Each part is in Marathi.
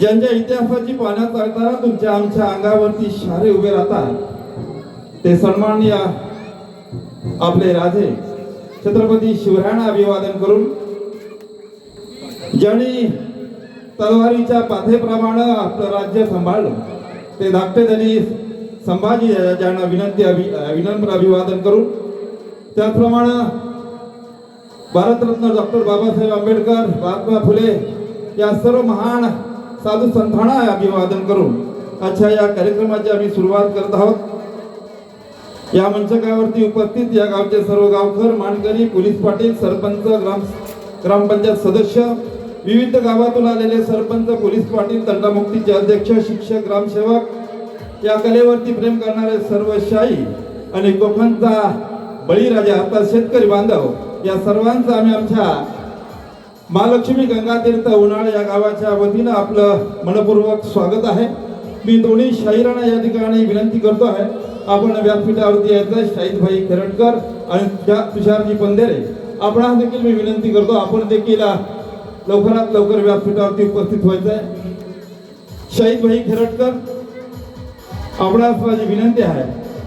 ज्यांच्या इतिहासाची पानं चालताना तुमच्या आमच्या अंगावरती शारे उभे राहतात ते सन्माननीय आपले राजे छत्रपती शिवरायांना अभिवादन करून ज्यांनी तलवारीच्या पाथेप्रमाणे आपलं राज्य सांभाळलं ते धाकटे त्यांनी संभाजी ज्यांना विनंती अभि विनम्र अभिवादन करून त्याचप्रमाणे भारतरत्न डॉक्टर बाबासाहेब आंबेडकर महात्मा फुले या सर्व महान साधू संतांना अभिवादन करून. अच्छा या कार्यक्रमाची आम्ही सुरुवात करत आहोत. या मंचकावरती उपस्थित या गावचे सर्व गावकर मानकरी पोलीस पाटील सरपंच ग्राम ग्रामपंचायत सदस्य विविध गावातून आलेले सरपंच पोलीस पाटील तंटामुक्तीचे अध्यक्ष शिक्षक ग्रामसेवक या कलेवरती प्रेम करणारे सर्व शाही आणि कोकणचा बळीराजा अर्थात शेतकरी बांधव या सर्वांचा आम्ही आमच्या महालक्ष्मी गंगातीर्थ उन्हाळ या गावाच्या वतीनं आपलं मनपूर्वक स्वागत आहे. मी दोन्ही शाहिरांना या ठिकाणी विनंती करतो आहे. आपण व्यासपीठावरती यायचं शाहीद भाई खेरटकर आणि त्या तुषारजी पंधेरे. आपणास देखील मी विनंती करतो आपण देखील लवकरात लवकर व्यासपीठावरती उपस्थित व्हायचं आहे. शाहीद भाई खेरटकर आपणास माझी विनंती आहे.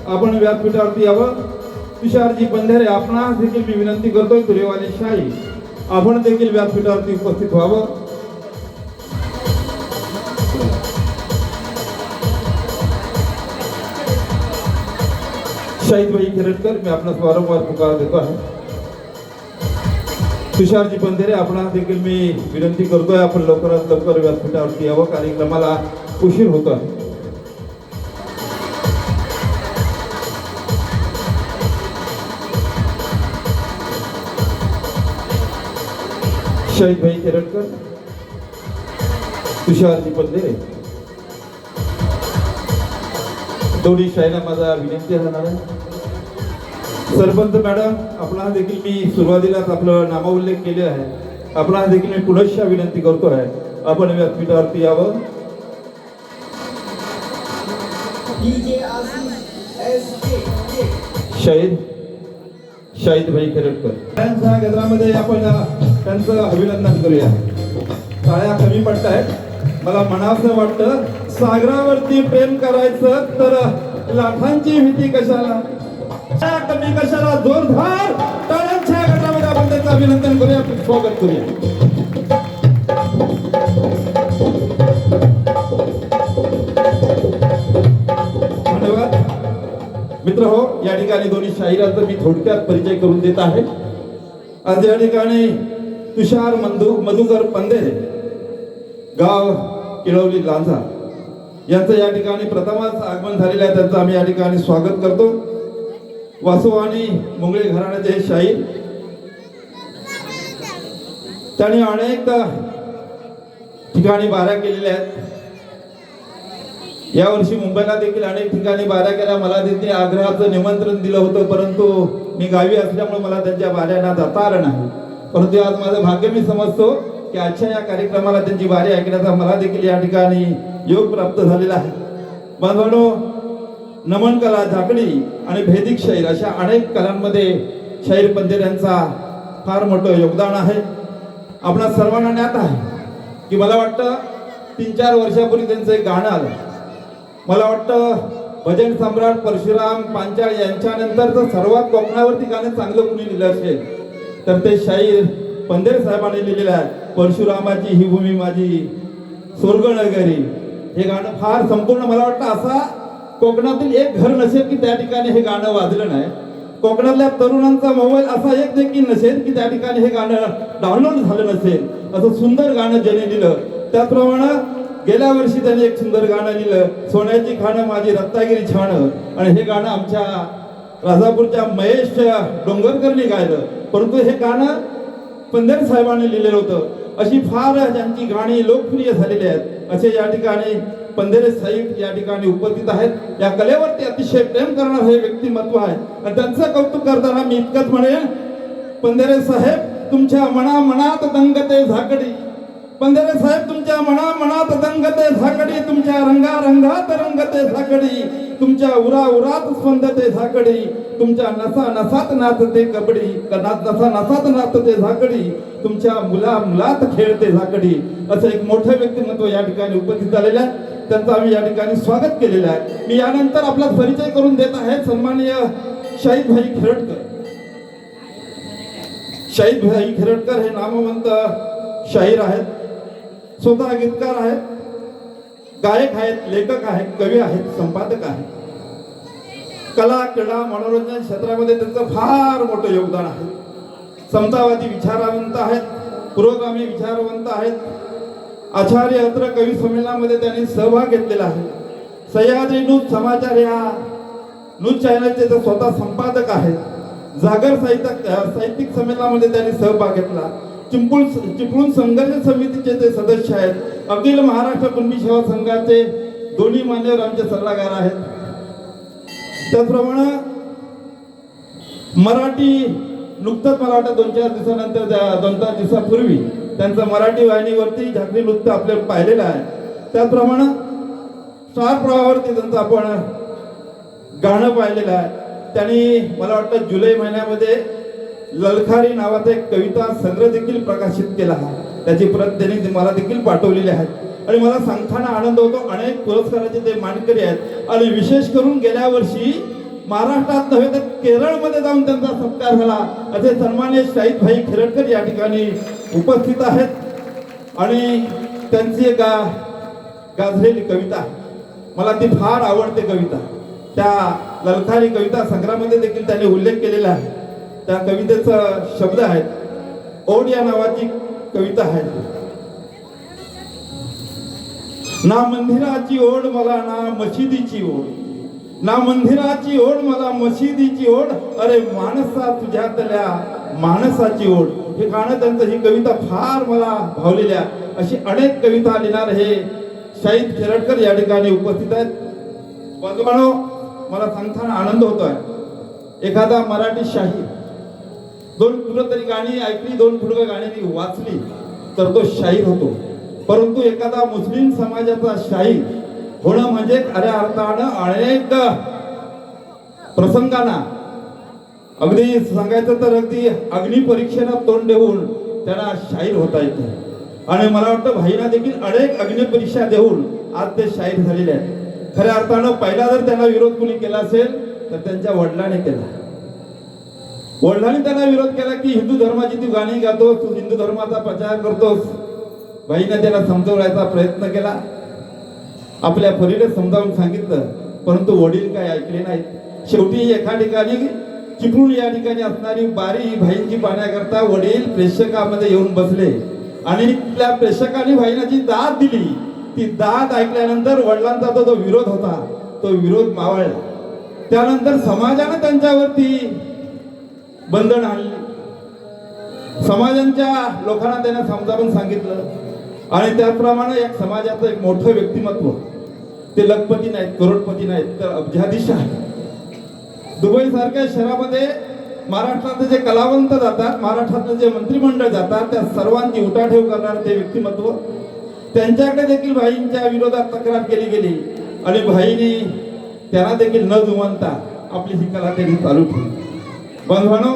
आपण व्यासपीठावरती यावं. तुषारजी पंधेरे आपणास देखील मी विनंती करतोय तुरेवाली शाही. आपण देखील व्यासपीठावरती उपस्थित व्हावं. शाहीद भाई खेरटकर मी आपणास वारंवार पुकार देतो आहे. तुषारजी पंधेरे आपणास देखील मी विनंती करतोय आपण लवकरात लवकर व्यासपीठावरती यावं. कार्यक्रमाला उशीर होतो आहे शाहीद भाई खेरटकर तुषारजी पंधेरे दोन्ही शाहीला माझा विनंती राहणार आहे. सरपंच मॅडम आपणास देखील मी सुरुवातीलाच आपलं नामोल्लेख केले आहे. आपणास देखील मी पुनश्च विनंती करतो आहे आपण व्यासपीठावरती यावं. शाहीद शाहीद भाई गजरामध्ये आपण त्यांचं अभिनंदन करूया. टाळ्या कमी पडत आहेत मला मनाचं वाटतं सागरावरती प्रेम करायचं तर लाखांची भीती कशाला? टाळ्या कमी कशाला? जोरदार टाळ्यांच्या गटामध्ये आपण त्यांचं अभिनंदन करूया. स्वागत करूया. धन्यवाद. मित्र हो या ठिकाणी दोन्ही शाहिरांचा मी थोडक्यात परिचय करून देत आहे. आज या ठिकाणी तुषार मंधू मधुकर पंधेरे गाव किळवली लांजा यांचं या ठिकाणी प्रथमच आगमन झालेलं आहे. त्यांचं आम्ही या ठिकाणी स्वागत करतो. वासू आणि मुंगळे घराण्याचे हे शाहीर त्यांनी अनेक ठिकाणी बाऱ्या केलेल्या आहेत. यावर्षी मुंबईला देखील अनेक ठिकाणी बाऱ्या केल्या. मला तिथे आग्रहाचं निमंत्रण दिलं होतं परंतु मी गावी असल्यामुळे मला त्यांच्या बाऱ्यांना जाता आलं नाही. परंतु आज माझं भाग्य मी समजतो की आजच्या या कार्यक्रमाला त्यांची वारी ऐकण्याचा मला देखील या ठिकाणी योग प्राप्त झालेला आहे. बांधवांनो नमन कला झाकडी आणि भेदिक शैर अशा अनेक कलांमध्ये शैर पंधेर यांचा फार मोठं योगदान आहे. आपणा सर्वांना ज्ञात आहे की मला वाटतं तीन चार वर्षापूर्वी त्यांचं एक गाणं आलं. मला वाटतं भजन सम्राट परशुराम पांचाळ यांच्यानंतरचं सर्वात कोकणावरती गाणं चांगलं कुणी लिहिलं असेल तर ते शाहीर पंधेर साहेबांनी लिहिलेलं आहे परशुरामाची ही भूमी माझी स्वर्गनगरी. हे गाणं फार संपूर्ण मला वाटतं असा कोकणातील एक घर नसेल की त्या ठिकाणी हे गाणं वाजलं नाही. कोकणातल्या तरुणांचा मोबाईल असा एक देखील नसेल की त्या ठिकाणी हे गाणं डाउनलोड झालं नसेल. असं सुंदर गाणं ज्याने लिहिलं. त्याचप्रमाणे गेल्या वर्षी त्याने एक सुंदर गाणं लिहिलं सोन्याची खाणं माझी रत्नागिरी छाणं. आणि हे गाणं आमच्या राजापूरच्या महेश डोंगरकरनी गायलं. परंतु हे गाणं पंधेर साहेबांनी लिहिलेलं होतं. अशी फार ज्यांची गाणी लोकप्रिय झालेली आहेत असे या ठिकाणी पंधेरे साहेब या ठिकाणी उपस्थित आहेत. या कलेवरती अतिशय प्रेम करणार हे व्यक्तिमत्व आहे. आणि त्यांचं कौतुक करताना मी इतकंच म्हणेन पंधेरे साहेब तुमच्या मना मनात दंगते झाकडी. बंधारे साहेब तुमच्या मना मनात दंगते झाकडी तुमच्या रंगा रंगात रंगते झाकडी तुमच्या उरा उरात स्पंदते झाकडी तुमच्या नसा नसात नाचते कबडी क- नसा नसात नाचते झाकडी तुमच्या मुला मुलात खेळते झाकडी असं एक मोठं व्यक्तिमत्व या ठिकाणी उपस्थित झालेलं आहे. त्यांचं आम्ही या ठिकाणी स्वागत केलेलं आहे. मी यानंतर आपला परिचय करून देत आहे सन्माननीय शाहीद भाई खिरटकर शाहीद भाई खिरटकर हे नामवंत शाहीर आहेत. स्वतः गीतकार आहेत गायक आहेत लेखक आहेत कवी आहेत संपादक आहेत. कला क्रीडा मनोरंजन क्षेत्रामध्ये त्यांचं फार मोठं योगदान आहे. समतावादी विचारवंत आहेत पुरोगामी विचारवंत आहेत. आचार्य अत्र कवी संमेलनामध्ये त्यांनी सहभाग घेतलेला आहे. सह्याद्री न्यूज समाचार या न्यूज चॅनलचे ते स्वतः संपादक आहेत जागर साहित्य साहित्यिक संमेलनामध्ये त्यांनी सहभाग घेतला. चिंपळ चिपळूण संघर्ष समितीचे ते सदस्य आहेत. अखिल महाराष्ट्र कुणबी सेवा संघाचे दोन्ही मान्यवर आमचे सल्लागार आहेत. त्याचप्रमाणे मराठी नुकतंच मला वाटतं दोन चार दिवसानंतर दोन चार दिवसापूर्वी त्यांचं मराठी वाहिनीवरती झाकरी नृत्य आपल्याला पाहिलेलं आहे. त्याचप्रमाणे स्टार प्रवाहावरती त्यांचं आपण गाणं पाहिलेलं आहे. त्यांनी मला वाटतं जुलै महिन्यामध्ये ललखारी नावाचा एक कविता संग्रह देखील प्रकाशित केला आहे. त्याची प्रत त्यांनी मला देखील पाठवलेली आहे. आणि मला सांगताना आनंद होतो अनेक पुरस्काराचे ते मानकरी आहेत. आणि विशेष करून गेल्या वर्षी महाराष्ट्रात नव्हे तर केरळमध्ये जाऊन त्यांचा सत्कार झाला. असे सन्मान्य शाहीद भाई खेरडकर या ठिकाणी उपस्थित आहेत. आणि त्यांची एक गा गाजलेली कविता मला ती फार आवडते कविता. त्या ललखारी कविता संग्रहामध्ये देखील त्यांनी उल्लेख केलेला आहे. त्या कवितेचा शब्द आहेत. ओढ या नावाची कविता आहे. ना मंदिराची ओढ मला ना मशिदीची ओढ. ना मंदिराची ओढ मला मशिदीची ओढ. अरे माणसा तुझ्यातल्या माणसाची ओढ. हे गाणं त्यांचं ही कविता फार मला भावलेल्या अशी अनेक कविता लिहिणार हे शाहीद खेरडकर या ठिकाणी उपस्थित आहेत. बंधुबानो मला सांगताना आनंद होतोय. एखादा मराठी शाहीर दोन फुलं तरी गाणी ऐकली दोन फुलं गाणी वाचली तर तो शाहीर होतो. परंतु एखादा मुस्लिम समाजाचा शाहीर होणं म्हणजे खऱ्या अर्थानं अनेक प्रसंगांना. अगदी सांगायचं तर अगदी अग्निपरीक्षेला तोंड देऊन त्यांना शाहीर होता येते. आणि मला वाटतं भाईना देखील अनेक अग्निपरीक्षा देऊन आज ते शाहीर झालेले आहेत. खऱ्या अर्थानं पहिला जर त्यांना विरोध कुणी केला असेल तर त्यांच्या वडिलांनी केला. वडिलांनी त्यांना विरोध केला की हिंदू धर्माची तू गाणी गातोस तू हिंदू धर्माचा प्रचार करतोस. भाईने त्याला समजवण्याचा प्रयत्न केला. आपल्या परीने समजावून सांगितलं परंतु वडील काय ऐकले नाहीत. शेवटी एका ठिकाणी चिपळूण या ठिकाणी असणारी बारी भाईंची पाहण्याकरता वडील प्रेक्षकामध्ये येऊन बसले. आणि त्या प्रेक्षकांनी भाईना जी दाद दिली. ती दाद ऐकल्यानंतर वडिलांचा तो जो विरोध होता तो विरोध मावळला. त्यानंतर समाजाने त्यांच्यावरती बंधन आणली. समाजांच्या लोकांना त्यांना समजावून सांगितलं. आणि त्याप्रमाणे या समाजाचं एक मोठं व्यक्तिमत्व. ते लखपती नाहीत करोडपती नाहीत तर अब्जाधीश आहे दुबई सारख्या शहरामध्ये महाराष्ट्रातले जे कलावंत जातात महाराष्ट्रातलं जे मंत्रिमंडळ जातात त्या सर्वांची उठाठेव करणारे ते व्यक्तिमत्व. त्यांच्याकडे देखील भाईंच्या विरोधात तक्रार केली गेली. आणि भाईने त्यांना देखील न जुमानता आपली ही कला त्यांनी चालू ठेवली. बंधवानो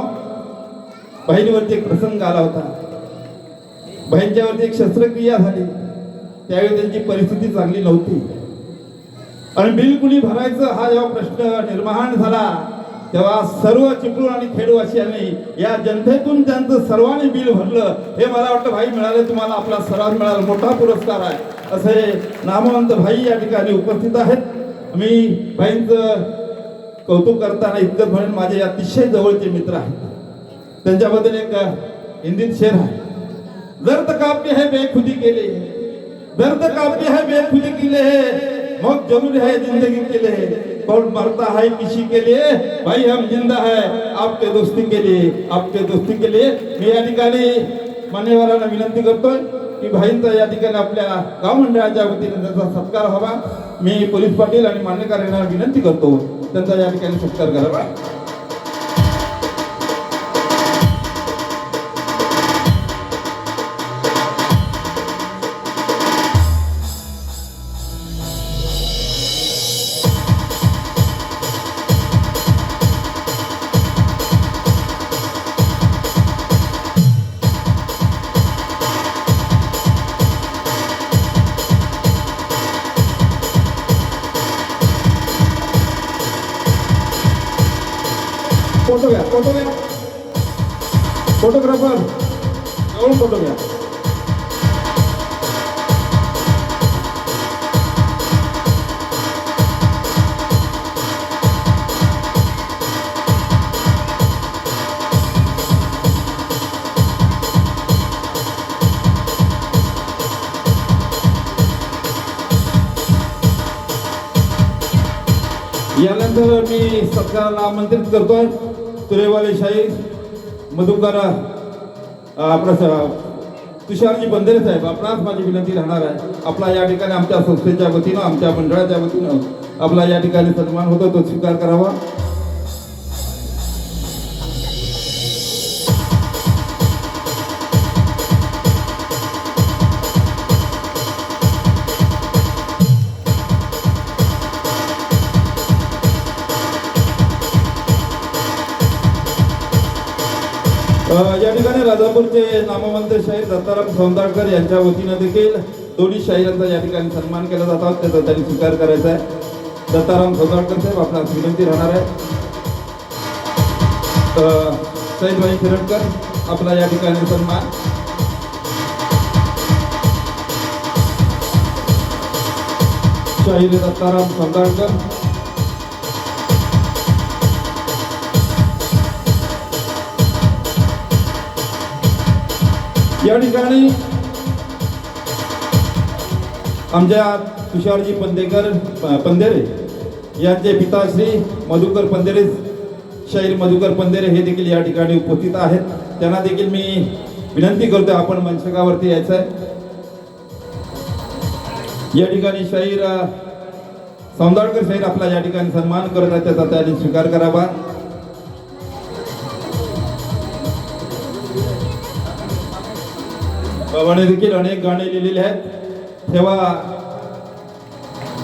बहिणीवरती एक प्रसंग आला होता. बहिणच्यावरती एक शस्त्रक्रिया झाली. त्यावेळी त्यांची परिस्थिती चांगली नव्हती. आणि बिल कुणी भरायचं हा जेव्हा प्रश्न निर्माण झाला तेव्हा सर्व चिपळूण आणि खेडवासियांनी या जनतेतून त्यांचं सर्वांनी बिल भरलं हे मला वाटतं भाई मिळाले तुम्हाला आपला सर्वात मिळाला मोठा पुरस्कार आहे. असे नामवंत भाई या ठिकाणी उपस्थित आहेत. मी भाईंचं कौतुक करताना इतकंच म्हणून माझे अतिशय जवळचे मित्र आहेत. त्यांच्याबद्दल एक हिंदीत शेर आहे. दर्द काव्य है बेखुदी केले. दर्द काव्य है बेखुदी केले. मौत जरूर है जिंदगी के लिए कौन मरता है किसी के लिए भाई हम जिंदा है. आपके दोस्ती के लिए आपके दोस्ती के लिए मी या ठिकाणी मान्यवरांना विनंती करतोय की भाईंचा या ठिकाणी आपल्या गाव मंडळाच्या वतीने त्याचा सत्कार व्हावा. मी पोलीस पाटील आणि मान्यकार यांना विनंती करतो. त्यांचा या ठिकाणी सत्कार करावा. फोटो घ्या फोटो घ्या फोटोग्राफर जवळून फोटो घ्या यानंतर मी सत्काराला आमंत्रित करतोय. सुरेवाले शाही मधुकर आपला स- तुषारजी बंदेरे साहेब आपणास माझी विनंती राहणार आहे. आपला या ठिकाणी आमच्या संस्थेच्या वतीनं आमच्या मंडळाच्या वतीनं आपला या ठिकाणी सन्मान होतो तो स्वीकार करावा. या ठिकाणी राजापूरचे नामवंत शाहीर दत्ताराम सौंदाळकर यांच्या वतीनं देखील दोन्ही शाहिरांचा या ठिकाणी सन्मान केला जातो. त्याचा त्यांनी स्वीकार करायचा आहे. दत्ताराम सौंदाळकर साहेब आपणास विनंती राहणार आहे. अ, शाहीरभाई आपला या ठिकाणी सन्मान. शाहीर दत्ताराम सौंदाळकर या ठिकाणी आमच्या तुषारजी पंदेकर पंदेरे यांचे पिताश्री मधुकर पंदेरे शाहीर मधुकर पंधेरे हे देखील या ठिकाणी उपस्थित आहेत. त्यांना देखील मी विनंती करतो आपण मंचकावरती यायचं आहे. या ठिकाणी शाहीर सौंदाळकर शाहीर आपला या ठिकाणी सन्मान करत आहे त्याचा त्यांनी स्वीकार करावा. बाबाने देखील अनेक गाणे लिहिलेले आहेत. तेव्हा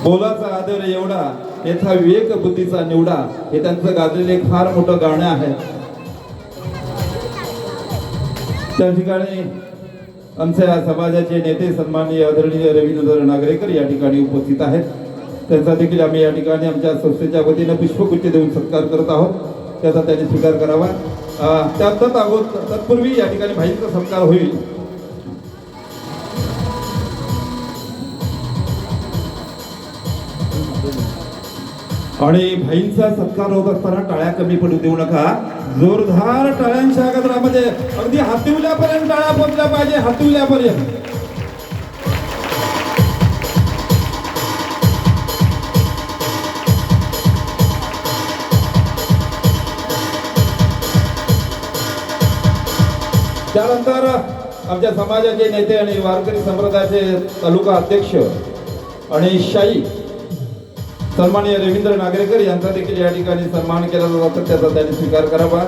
बोलाचा आदर एवढा याचा विवेक बुद्धीचा निवडा हे त्यांचं गाजलेलं एक फार मोठं गाणं आहे. त्या ठिकाणी आमच्या समाजाचे नेते सन्माननीय आदरणीय रवींद्र नागरेकर या ठिकाणी उपस्थित आहेत. त्यांचा देखील आम्ही या ठिकाणी आमच्या संस्थेच्या वतीनं पुष्पगुच्छ देऊन सत्कार करत आहोत. त्याचा त्यांनी स्वीकार करावा. अं, आहोत. तत्पूर्वी या ठिकाणी भाईंचा सत्कार होईल. आणि भाईंचा सत्कार होत असताना टाळ्या कमी पडू देऊ नका. जोरदार टाळ्यांच्या गजरामध्ये अगदी हातिवल्यापर्यंत टाळ्या पोचल्या पाहिजे हातिवल्यापर्यंत. त्यानंतर आमच्या समाजाचे नेते आणि वारकरी संप्रदायाचे तालुका अध्यक्ष आणि शाही सन्माननीय रवींद्र नागरेकर यांचा देखील या ठिकाणी सन्मान केला जातो. त्याचा त्यांनी स्वीकार करावा.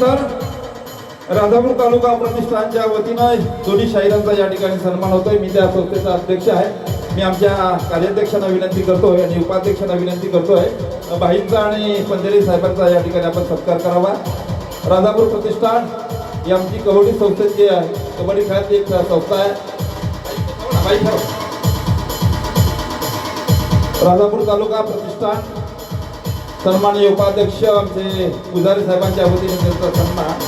त्यानंतर राजापूर तालुका प्रतिष्ठानच्या वतीनं दोन्ही शाहिरांचा या ठिकाणी सन्मान होतोय. मी त्या संस्थेचा अध्यक्ष आहे. मी आमच्या कार्याध्यक्षांना विनंती करतोय आणि उपाध्यक्षांना विनंती करतोय. भाईंचा आणि पंधेरी साहेबांचा या ठिकाणी आपण सत्कार करावा. राजापूर प्रतिष्ठान ही आमची कबड्डी संस्थेची आहे. कबड्डी खेळातली एक संस्था आहे. राधापूर राजापूर तालुका प्रतिष्ठान सन्माननीय उपाध्यक्ष आमचे पुजारी साहेबांच्या वतीने त्यांचा सन्मान.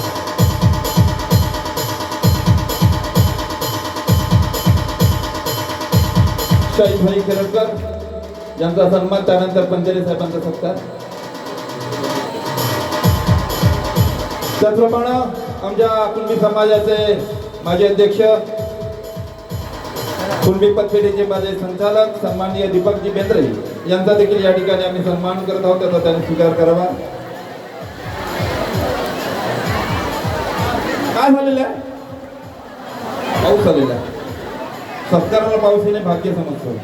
शाहीभाई खेरडकर यांचा सन्मान त्यानंतर पंजारी साहेबांचा सत्कार. त्याचप्रमाणे आमच्या कुणबी समाजाचे माजी अध्यक्ष कुणबी पतपेढीचे माझे संचालक सन्माननीय दीपकजी बेंद्रे. यांचा देखील या ठिकाणी आम्ही सन्मान करत आहोत त्याचा त्यांनी स्वीकार करावा. काय झालेलं आहे? पाऊस झालेला आहे. सत्काराला पाऊस येणे भाग्य समजतो.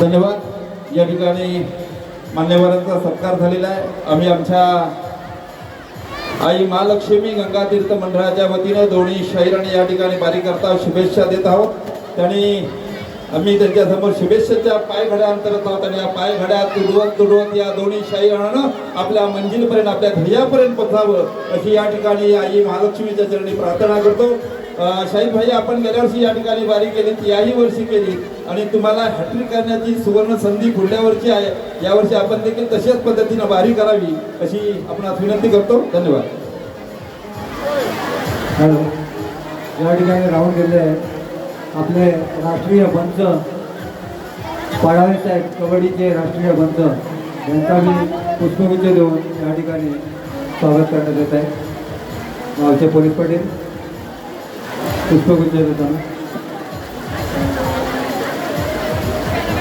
धन्यवाद. या ठिकाणी मान्यवरांचा सत्कार झालेला आहे. आम्ही आमच्या आई महालक्ष्मी गंगातीर्थ मंडळाच्या वतीनं दोन्ही शाहीर आणि या ठिकाणी बारीकरता शुभेच्छा देत आहोत. त्यांनी आम्ही त्यांच्यासमोर शुभेच्छेच्या पायघड्या अंतरत आहोत आणि या पायघड्या तुडवत तुडवत या दोन्ही शाहीरानं आपल्या मंजिलपर्यंत आपल्या ध्येयापर्यंत पोचावं अशी या ठिकाणी आई महालक्ष्मीच्या चरणी प्रार्थना करतो. अं, भाई आपण गेल्या वर्षी या ठिकाणी बारी केली याही वर्षी केली. आणि तुम्हाला हॅट्रिक करण्याची सुवर्ण संधी पुढल्या वर्षी आहे. यावर्षी आपण देखील तशाच पद्धतीनं बारी करावी अशी आपण विनंती करतो. धन्यवाद. हॅलो या ठिकाणी राहून गेले. आपले राष्ट्रीय पंच पाडावे साहेब कबड्डीचे राष्ट्रीय पंच यांचा मी पुष्पगुच्छ देऊन या ठिकाणी स्वागत करण्यात येत आहे. गावचे पोलीस पाटील 국토 문제로잖아.